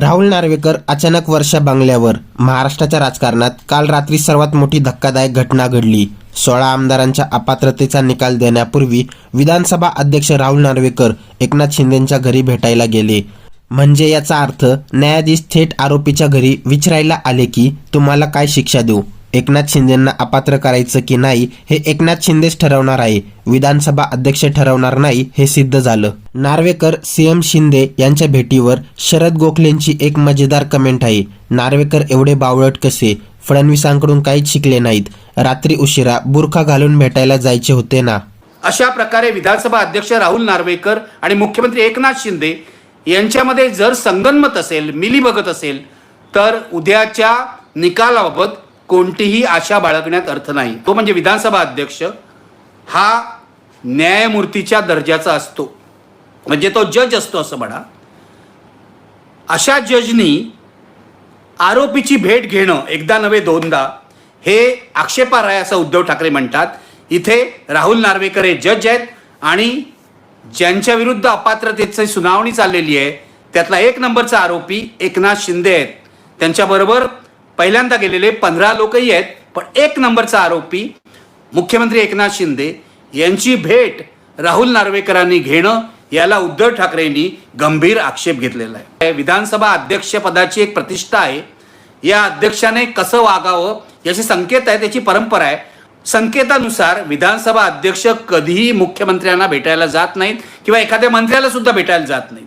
राहुल नार्वेकर अचानक वर्षा बांगल्यावर. महाराष्ट्राच्या राजकारणात काल रात्री सर्वात मोठी धक्कादायक घटना घडली. सोळा आमदारांच्या अपात्रतेचा निकाल देण्यापूर्वी विधानसभा अध्यक्ष राहुल नार्वेकर एकनाथ शिंदेच्या घरी भेटायला गेले. म्हणजे याचा अर्थ न्यायाधीश थेट आरोपीच्या घरी विचारायला आले की तुम्हाला काय शिक्षा देऊ? एकनाथ शिंदेंना अपात्र करायचं की नाही हे एकनाथ शिंदेच ठरवणार आहे. विधानसभा अध्यक्ष ठरवणार नाही हे सिद्ध झालं. नार्वेकर सीएम शिंदे यांच्या भेटीवर शरद गोखलेंची एक मजेदार कमेंट आहे. नार्वेकर एवढे बावळट कसे? फडणवीसांकडून काहीच शिकले नाहीत. रात्री उशिरा बुरखा घालून भेटायला जायचे होते ना? अशा प्रकारे विधानसभा अध्यक्ष राहुल नार्वेकर आणि मुख्यमंत्री एकनाथ शिंदे यांच्यामध्ये जर संगनमत असेल मिली बघत असेल तर उद्याच्या निकालाबाबत कोणतीही आशा बाळगण्यात अर्थ नाही. तो म्हणजे विधानसभा अध्यक्ष हा न्यायमूर्तीच्या दर्जाचा असतो. म्हणजे तो जज असतो असं म्हणा. अशा जजनी आरोपीची भेट घेणं एकदा नव्हे दोनदा हे आक्षेपार आहे असं उद्धव ठाकरे म्हणतात. इथे राहुल नार्वेकर हे जज आहेत आणि ज्यांच्या विरुद्ध अपात्रतेची सुनावणी चाललेली आहे त्यातला एक नंबरचा आरोपी एकनाथ शिंदे आहेत. त्यांच्याबरोबर पहिल्यांदा गेलेले पंधरा लोकही आहेत पण एक नंबरचा आरोपी मुख्यमंत्री एकनाथ शिंदे यांची भेट राहुल नार्वेकरांनी घेणं याला उद्धव ठाकरेंनी गंभीर आक्षेप घेतलेला आहे. विधानसभा अध्यक्षपदाची एक प्रतिष्ठा आहे. या अध्यक्षाने कसं वागावं याचे संकेत आहे त्याची परंपरा आहे. संकेतानुसार विधानसभा अध्यक्ष कधीही मुख्यमंत्र्यांना भेटायला जात नाहीत किंवा एखाद्या मंत्र्याला सुद्धा भेटायला जात नाहीत.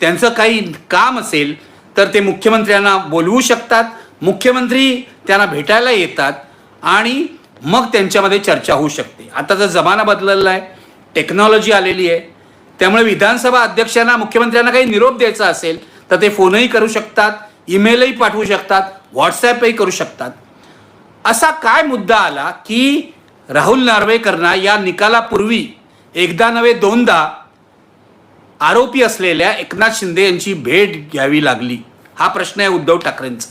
त्यांचं काही काम असेल तर ते मुख्यमंत्र्यांना बोलवू शकतात. मुख्यमंत्री त्यांना भेटायला येतात आणि मग त्यांच्यामध्ये चर्चा होऊ शकते. आताचा जमाना बदललेला आहे टेक्नॉलॉजी आलेली आहे त्यामुळे विधानसभा अध्यक्षांना मुख्यमंत्र्यांना काही निरोप द्यायचा असेल तर ते फोनही करू शकतात ईमेलही पाठवू शकतात व्हॉट्सॲपही करू शकतात. असा काय मुद्दा आला की राहुल नार्वेकरना या निकालापूर्वी एकदा नव्हे दोनदा आरोपी असलेल्या एकनाथ शिंदे यांची भेट घ्यावी लागली. हा प्रश्न आहे उद्धव ठाकरेंचा.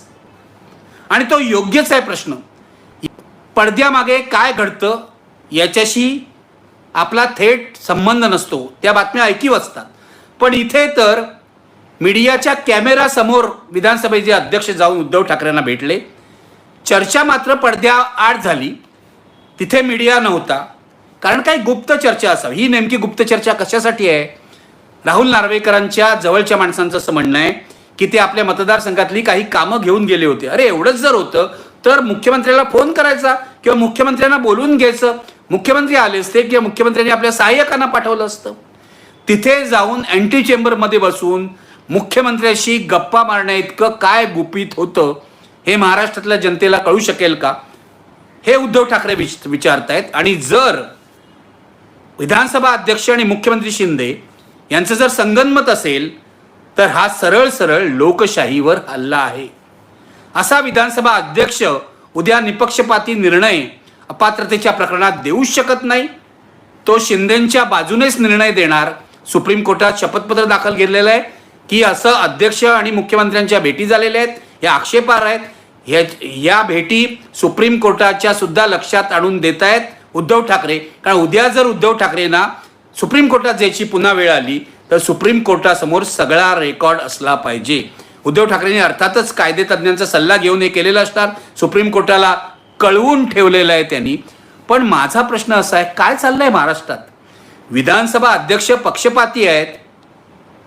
आणि तो योग्यच आहे प्रश्न. पडद्यामागे काय घडतं याच्याशी आपला थेट संबंध नसतो. त्या बातम्या ऐकीव असतात. पण इथे तर मीडियाच्या कॅमेरासमोर विधानसभेचे अध्यक्ष जाऊन उद्धव ठाकरेंना भेटले. चर्चा मात्र पडद्या आड झाली. तिथे मीडिया नव्हता. कारण काही गुप्त चर्चा असावी. ही नेमकी गुप्त चर्चा कशासाठी आहे? राहुल नार्वेकरांच्या जवळच्या माणसांचं असं म्हणणं आहे. की ते आपल्या मतदारसंघातली काही कामं घेऊन गेले होते. अरे एवढंच जर होतं तर मुख्यमंत्र्याला फोन करायचा किंवा मुख्यमंत्र्यांना बोलून घ्यायचं. मुख्यमंत्री आले असते किंवा मुख्यमंत्र्यांनी आपल्या सहाय्यकांना पाठवलं असतं. तिथे जाऊन अँटी चेंबरमध्ये बसून मुख्यमंत्र्याशी गप्पा मारण्या इतकं काय गुपित होतं हे महाराष्ट्रातल्या जनतेला कळू शकेल का? हे उद्धव ठाकरे विच विचारतायत. आणि जर विधानसभा अध्यक्ष आणि मुख्यमंत्री शिंदे यांचं जर संगनमत असेल तर हा सरळ सरळ लोकशाहीवर हल्ला आहे. असा विधानसभा अध्यक्ष उद्या निपक्षपाती निर्णय अपात्रतेच्या प्रकरणात देऊच शकत नाही. तो शिंदेच्या बाजूनेच निर्णय देणार सुप्रीम कोर्टात शपथपत्र दाखल केलेलं आहे. की असं अध्यक्ष आणि मुख्यमंत्र्यांच्या भेटी झालेल्या आहेत या आक्षेपार आहेत. ह्या या भेटी सुप्रीम कोर्टाच्या सुद्धा लक्षात आणून देत आहेत उद्धव ठाकरे. कारण उद्या जर उद्धव ठाकरेंना सुप्रीम कोर्टात जायची पुन्हा वेळ आली तर सुप्रीम कोर्टासमोर सगळा रेकॉर्ड असला पाहिजे. उद्धव ठाकरेंनी अर्थातच कायदे तज्ज्ञांचा सल्ला घेऊन हे केलेलं असणार. सुप्रीम कोर्टाला कळवून ठेवलेलं आहे त्यांनी. पण माझा प्रश्न असा आहे काय चाललंय महाराष्ट्रात? विधानसभा अध्यक्ष पक्षपाती आहेत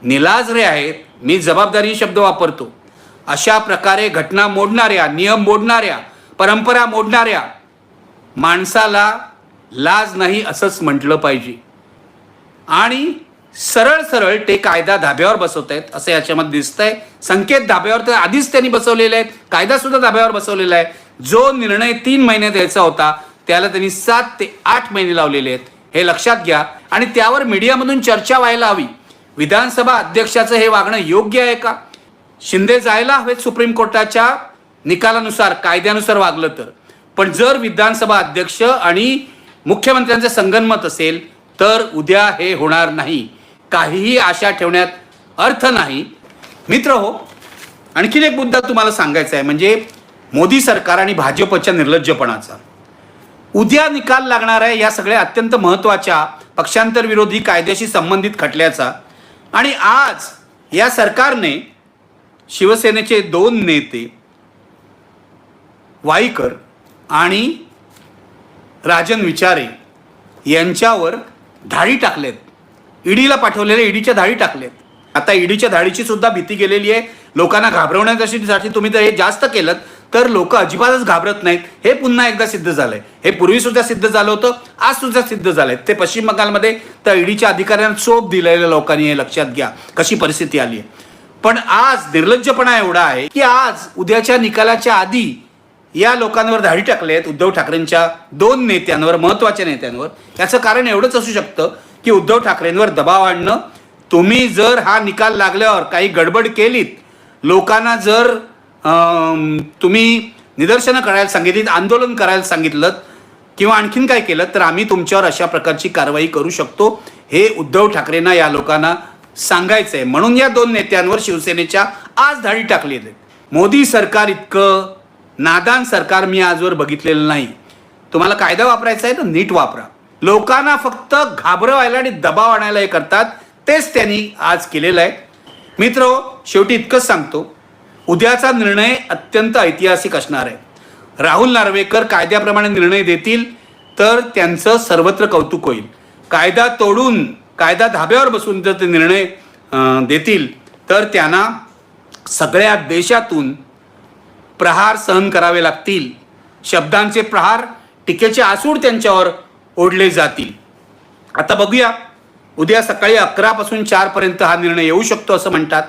निलाजरे आहेत मी जबाबदारी शब्द वापरतो. अशा प्रकारे घटना मोडणाऱ्या नियम मोडणाऱ्या परंपरा मोडणाऱ्या माणसाला लाज नाही असंच म्हटलं पाहिजे. आणि सरळ सरळ ते कायदा धाब्यावर बसवत आहेत असं याच्यामध्ये दिसतंय. संकेत धाब्यावर तर आधीच त्यांनी बसवलेले आहेत कायदा सुद्धा धाब्यावर बसवलेला आहे. जो निर्णय तीन महिने द्यायचा होता त्याला त्यांनी सात ते आठ महिने लावलेले आहेत. हे लक्षात घ्या. आणि त्यावर मीडियामधून चर्चा व्हायला हवी. विधानसभा अध्यक्षाचं हे वागणं योग्य आहे का? शिंदे जायला हवेत सुप्रीम कोर्टाच्या निकालानुसार कायद्यानुसार वागलं तर. पण जर विधानसभा अध्यक्ष आणि मुख्यमंत्र्यांचं संगनमत असेल तर उद्या हे होणार नाही. काहीही आशा ठेवण्यात अर्थ नाही. मित्र हो आणखीन एक मुद्दा तुम्हाला सांगायचा आहे म्हणजे मोदी सरकार आणि भाजपच्या निर्लज्जपणाचा. उद्या निकाल लागणार आहे या सगळ्या अत्यंत महत्त्वाच्या पक्षांतर विरोधी कायद्याशी संबंधित खटल्याचा. आणि आज या सरकारने शिवसेनेचे दोन नेते वाईकर आणि राजन विचारे यांच्यावर धाडी टाकलेत. ईडीला पाठवलेल्या ईडीच्या धाडी टाकलेत. आता ईडीच्या धाडीची सुद्धा भीती गेलेली आहे. लोकांना घाबरवण्यासाठी तुम्ही जर हे जास्त केलं तर लोक अजिबातच घाबरत नाहीत. हे पुन्हा एकदा सिद्ध झालंय. हे पूर्वी सुद्धा सिद्ध झालं होतं आज सुद्धा सिद्ध झालंय. ते पश्चिम बंगालमध्ये त्या ईडीच्या अधिकाऱ्यांना चोप दिलेल्या लोकांनी हे लक्षात घ्या कशी परिस्थिती आली आहे. पण आज निर्लज्जपणा एवढा आहे की आज उद्याच्या निकालाच्या आधी या लोकांवर धाडी टाकले आहेत उद्धव ठाकरेंच्या दोन नेत्यांवर महत्त्वाच्या नेत्यांवर. याचं कारण एवढंच असू शकतं की उद्धव ठाकरेंवर दबाव आणणं. तुम्ही जर हा निकाल लागल्यावर काही गडबड केलीत लोकांना जर तुम्ही निदर्शनं करायला सांगितलीत आंदोलन करायला सांगितलं किंवा आणखीन काय केलं तर आम्ही तुमच्यावर अशा प्रकारची कारवाई करू शकतो. हे उद्धव ठाकरेंना या लोकांना सांगायचं आहे म्हणून या दोन नेत्यांवर शिवसेनेच्या आज धाडी टाकली आहेत मोदी सरकार इतकं नादान सरकार मी आजवर बघितलेलं नाही. तुम्हाला कायदा वापरायचा आहे तर नीट वापरा. लोकांना फक्त घाबरवायला आणि दबाव आणायला हे करतात. तेच त्यांनी आज केलेलं आहे. मित्र शेवटी इतकंच सांगतो. उद्याचा निर्णय अत्यंत ऐतिहासिक असणार आहे. राहुल नार्वेकर कायद्याप्रमाणे निर्णय देतील तर त्यांचं सर्वत्र कौतुक होईल. कायदा तोडून कायदा धाब्यावर बसून जर ते निर्णय देतील तर त्यांना सगळ्या देशातून प्रहार सहन करावे लागतील. शब्दांचे प्रहार टीकेचे आसूड त्यांच्यावर ओढले जातील. आता बघूया उद्या सकाळी अकरापासून चारपर्यंत हा निर्णय येऊ शकतो असं म्हणतात.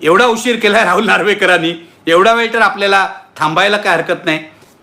एवढा उशीर केला राहुल नार्वेकरांनी एवढा वेळ तर आपल्याला थांबायला काय हरकत नाही.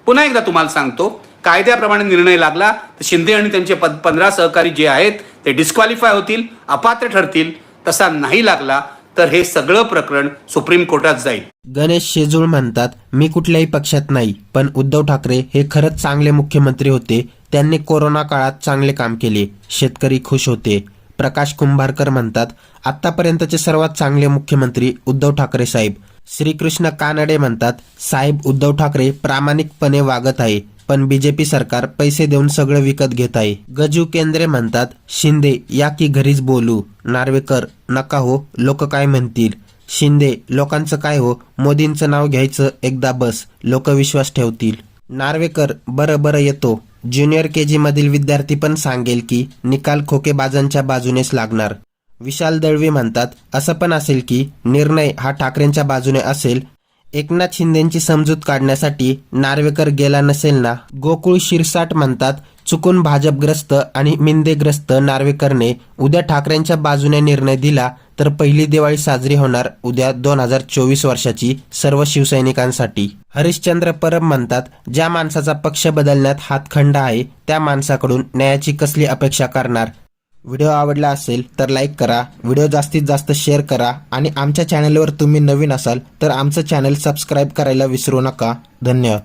पुन्हा एकदा तुम्हाला सांगतो कायद्याप्रमाणे निर्णय लागला तर शिंदे आणि त्यांचे पद पंधरा सहकारी जे आहेत ते डिस्क्वालिफाय होतील अपात्र ठरतील. तसा नाही लागला तर हे सगळं प्रकरण सुप्रीम कोर्टात जाईल. गणेश शेजूळ म्हणतात मी कुठल्याही पक्षात नाही पण उद्धव ठाकरे हे खरंच चांगले मुख्यमंत्री होते त्यांनी कोरोना काळात चांगले काम केले. शेतकरी खुश होते. प्रकाश कुंभारकर म्हणतात आतापर्यंतचे सर्वात चांगले मुख्यमंत्री उद्धव ठाकरे साहेब. श्रीकृष्ण कानडे म्हणतात साहेब उद्धव ठाकरे प्रामाणिकपणे वागत आहे पण बीजेपी सरकार पैसे देऊन सगळं विकत घेत आहे. गजू केंद्रे म्हणतात शिंदे या की घरीच बोलू. नार्वेकर नका हो लोक काय म्हणतील. शिंदे लोकांचं काय हो मोदींचं नाव घ्यायचं एकदा बस. लोक विश्वास ठेवतील. नार्वेकर बरं बरं येतो. ज्युनियर के जी मधील विद्यार्थी पण सांगेल की निकाल खोकेबाजांच्या बाजूनेच लागणार. विशाल दळवी म्हणतात असं पण असेल की निर्णय हा ठाकरेंच्या बाजूने असेल. एकनाथ शिंदेची समजूत काढण्यासाठी नार्वेकर गेला नसेल ना? गोकुळ शिरसाट म्हणतात चुकून भाजपग्रस्त आणि मिंदेग्रस्त नार्वेकरने उद्या ठाकरेंच्या बाजूने निर्णय दिला तर पहिली दिवाळी साजरी होणार उद्या दोन हजार चोवीस वर्षाची सर्व शिवसैनिकांसाठी. हरिश्चंद्र परब म्हणतात ज्या माणसाचा पक्ष बदलण्यात हातखंड आहे त्या माणसाकडून न्यायाची कसली अपेक्षा करणार? व्हिडिओ आवडला असेल तर लाईक करा व्हिडिओ जास्तीत जास्त शेअर करा आणि आमच्या चॅनलवर तुम्ही नवीन असाल तर आमचं चॅनल सबस्क्राईब करायला विसरू नका. धन्यवाद.